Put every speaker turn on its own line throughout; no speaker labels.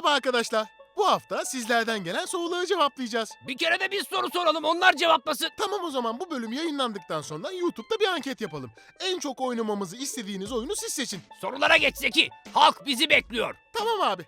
Merhaba arkadaşlar. Bu hafta sizlerden gelen soruları cevaplayacağız.
Bir kere de biz soru soralım onlar cevaplasın.
Tamam o zaman bu bölüm yayınlandıktan sonra YouTube'da bir anket yapalım. En çok oynamamızı istediğiniz oyunu siz seçin.
Sorulara geç Zeki. Halk bizi bekliyor.
Tamam abi.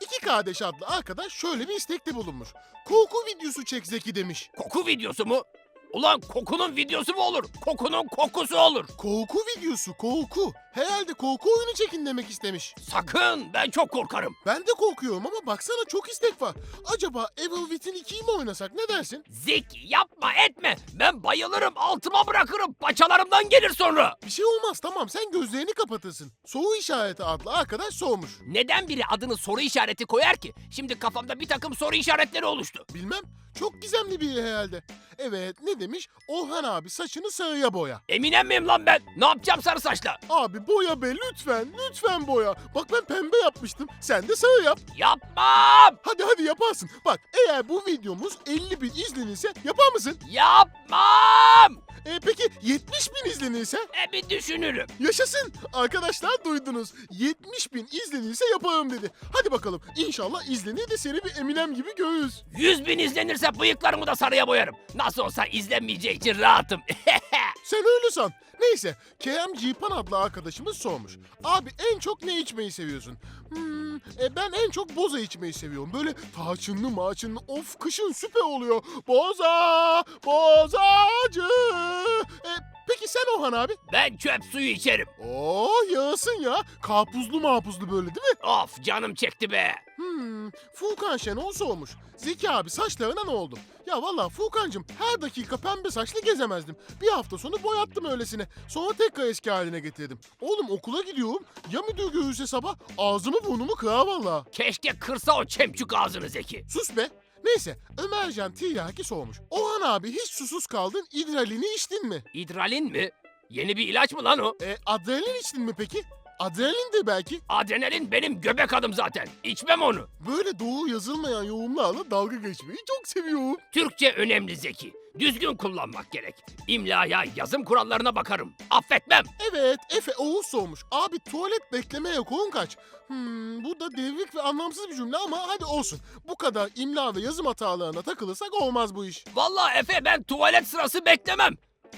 İki kardeş adlı arkadaş şöyle bir istekte bulunmuş. Korku videosu çek Zeki demiş.
Koku videosu mu? Ulan kokunun videosu mu olur? Kokunun kokusu olur.
Korku videosu, korku. Herhalde korku oyunu çekin demek istemiş.
Sakın ben çok korkarım.
Ben de korkuyorum ama baksana çok istek var. Acaba Evil Within 2'yi mi oynasak ne dersin?
Zeki yapma etme. Ben bayılırım altıma bırakırım. Paçalarımdan gelir sonra.
Bir şey olmaz tamam sen gözlerini kapatırsın. Soru işareti adlı arkadaş sormuş.
Neden biri adını soru işareti koyar ki? Şimdi kafamda bir takım soru işaretleri oluştu.
Bilmem çok gizemli biri herhalde. Evet ne demiş? Orhan abi saçını sarıya boya.
Eminem miyim lan ben? Ne yapacağım sarı saçla?
Abi boya be lütfen lütfen boya. Bak ben pembe yapmıştım sen de sarı yap.
Yapmam!
Hadi hadi yaparsın. Bak eğer bu videomuz 50 bin izlenirse yapar mısın?
Yapmam!
E, peki 70 bin izlenirse?
E bir düşünürüm.
Yaşasın. Arkadaşlar duydunuz. 70 bin izlenirse yaparım dedi. Hadi bakalım inşallah izlenir de seni bir Eminem gibi görürüz.
100 bin izlenirse bıyıklarımı da sarıya boyarım. Nasıl olsa izlenmeyeceği için rahatım.
Sen öyle san. Neyse KM Cipan adlı arkadaşımız sormuş. Abi en çok ne içmeyi seviyorsun? Hmm, e, ben en çok boza içmeyi seviyorum. Böyle tarçınlı maçınlı of kışın süper oluyor. Boza, bozacı. E, peki sen Ohan abi?
ben çöp suyu içerim.
Oo yağsın ya. Karpuzlu mapuzlu böyle değil mi?
Of canım çekti be.
Hmm, Furkan Şenol sormuş. Zeki abi saçlarına ne oldu? Ya valla Furkancığım her dakika pembe saçlı gezemezdim. Bir hafta sonu boyattım öylesine. Sonra tekrar eski haline getirdim. Oğlum okula gidiyorum. Ya müdür görürse sabah ağzımı burnumu kırar valla.
Keşke kırsa o çemçük ağzını Zeki.
Sus be. Neyse Ömercan Tiryaki sormuş. Orhan abi hiç susuz kaldın idralini içtin mi?
İdralin mi? Yeni bir ilaç mı lan o?
E adrenalin içtin mi peki? Adrenalindir belki.
Adrenalin benim göbek adım zaten. İçmem onu.
Böyle doğru yazılmayan yorumlarla dalga geçmeyi çok seviyorum.
Türkçe önemli Zeki. Düzgün kullanmak gerek. İmlaya, yazım kurallarına bakarım. Affetmem.
Evet, Efe Oğuz sormuş. Abi tuvalet beklemeye koyun kaç? Hmm, bu da devrik ve anlamsız bir cümle ama hadi olsun. Bu kadar imla ve yazım hatalarına takılırsak olmaz bu iş.
Vallahi Efe ben tuvalet sırası beklemem.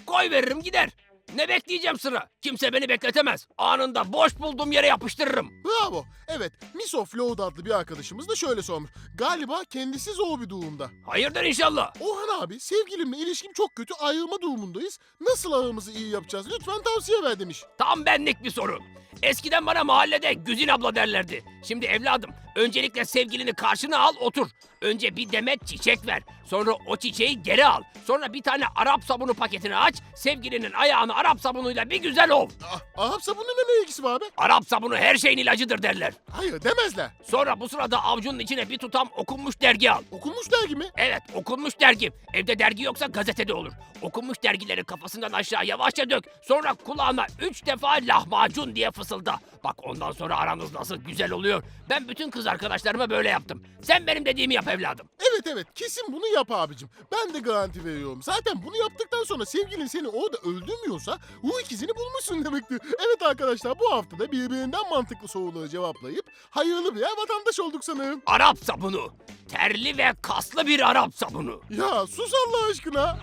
Koy veririm gider. Ne bekleyeceğim sıra? Kimse beni bekletemez. Anında boş bulduğum yere yapıştırırım.
Bravo. Evet, Miss of Load adlı bir arkadaşımız da şöyle sormuş. Galiba kendisi zor bir durumda.
Hayırdır inşallah.
Orhan abi, sevgilimle ilişkim çok kötü, ayrılma durumundayız. Nasıl aramızı iyi yapacağız? Lütfen tavsiye ver demiş.
Tam benlik bir soru. Eskiden bana mahallede Güzin abla derlerdi. Şimdi evladım öncelikle sevgilini karşına al otur. Önce bir demet çiçek ver. Sonra o çiçeği geri al. Sonra bir tane Arap sabunu paketini aç. Sevgilinin ayağını Arap sabunuyla bir güzel ov.
Ah, Arap sabunuyla ne ilgisi var abi?
Arap sabunu her şeyin ilacıdır derler.
Hayır demezler.
Sonra bu sırada avcunun içine bir tutam okunmuş dergi al.
Okunmuş dergi mi?
Evet okunmuş dergi. Evde dergi yoksa gazetede olur. Okunmuş dergileri kafasından aşağı yavaşça dök. Sonra kulağına üç defa lahmacun diye fısılda. Bak ondan sonra aranız nasıl güzel oluyor. Ben bütün kız arkadaşlarıma böyle yaptım. Sen benim dediğimi yap evladım.
Evet evet kesin bunu yap abicim. Ben de garanti veriyorum. Zaten bunu yaptıktan sonra sevgilin seni orada öldürmüyorsa ruh ikizini bulmuşsun demektir. Evet arkadaşlar bu hafta da birbirinden mantıklı soruları cevaplayıp hayırlı birer vatandaş olduk sanırım.
Arap sabunu. Terli ve kaslı bir Arap sabunu.
Ya sus Allah aşkına.